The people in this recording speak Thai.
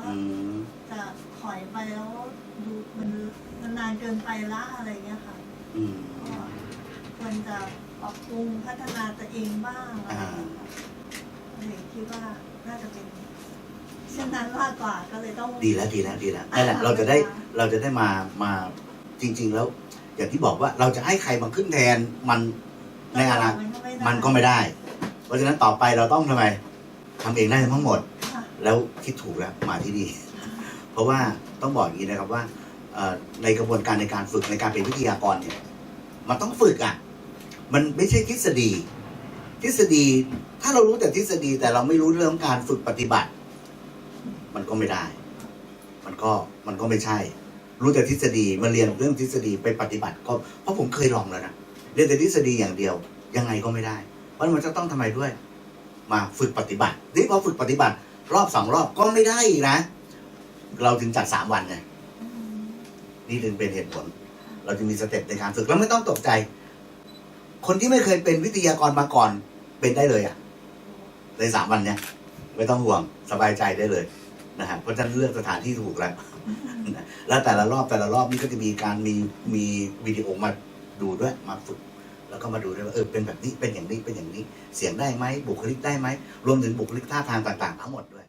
ว่าอืมจะถอยไปแล้วดูมันมันนานเกินไปละอะไรเงี้ยค่ะอืมก็ควรจะปรับปรุงพัฒนาตัวเองบ้างอะไรอย่างเงี้ยค่ะเลยคิดว่าน่าจะเป็นเช่นนั้นมากกว่าก็เลยต้องดีแล้วดีแล้วดีแล้วนั่นแหละเราจะได้เราจะได้มามาจริง ๆ แล้ว อย่างที่บอกว่าเราจะให้ใครมาขึ้นแทนมันในอนาคตมันก็ไม่ได้ เพราะฉะนั้นต่อไปเราต้องทำไมทำเองได้ทั้งหมดค่ะ แล้วคิดถูกแล้วมาที่นี่ เพราะว่าต้องบอกอย่างนี้นะครับว่าในกระบวนการในการฝึกในการเป็นวิทยากรเนี่ย มันต้องฝึกอะ มันไม่ใช่ทฤษฎี ทฤษฎีถ้าเรารู้แต่ทฤษฎีแต่เราไม่รู้เรื่องการฝึกปฏิบัติ มันก็ไม่ได้ มันก็มันก็ไม่ใช่ รู้แต่ทฤษฎีมาเรียนเรื่องทฤษฎีไปปฏิบัติ ก็เพราะผมเคยลองแล้วนะเรียนแต่ทฤษฎีอย่างเดียว ยังไงก็ไม่ได้เพราะมันจะต้องทำไมด้วย มาฝึกปฏิบัตินี่พอฝึกปฏิบัติ รอบสองรอบก็ไม่ได้อีกนะ เราถึงจัดสามวันไงนี่ถึงเป็นเหตุผล เราจะมีสเต็ปในการฝึกแล้วไม่ต้องตกใจ คนที่ไม่เคยเป็นวิทยากรมาก่อนเป็นได้เลยอะ่ะในสามวันเนี้ยไม่ต้องห่วงสบายใจได้เลยนะฮะเพราะฉะนั้นเลือกสถานที่ถูกแล้วแล้วแต่ละรอบแต่ละรอบนี่ก็จะมีการมีมีวิดีโอมาดูด้วยมาฝึก แล้วก็มาดูด้วยว่าเออเป็นแบบนี้เป็นอย่างนี้เป็นอย่างนี้ เสียงได้ไหมบุคลิกได้ไหมรวมถึงบุคลิกท่าทางต่างๆ ทั้งหมดด้วย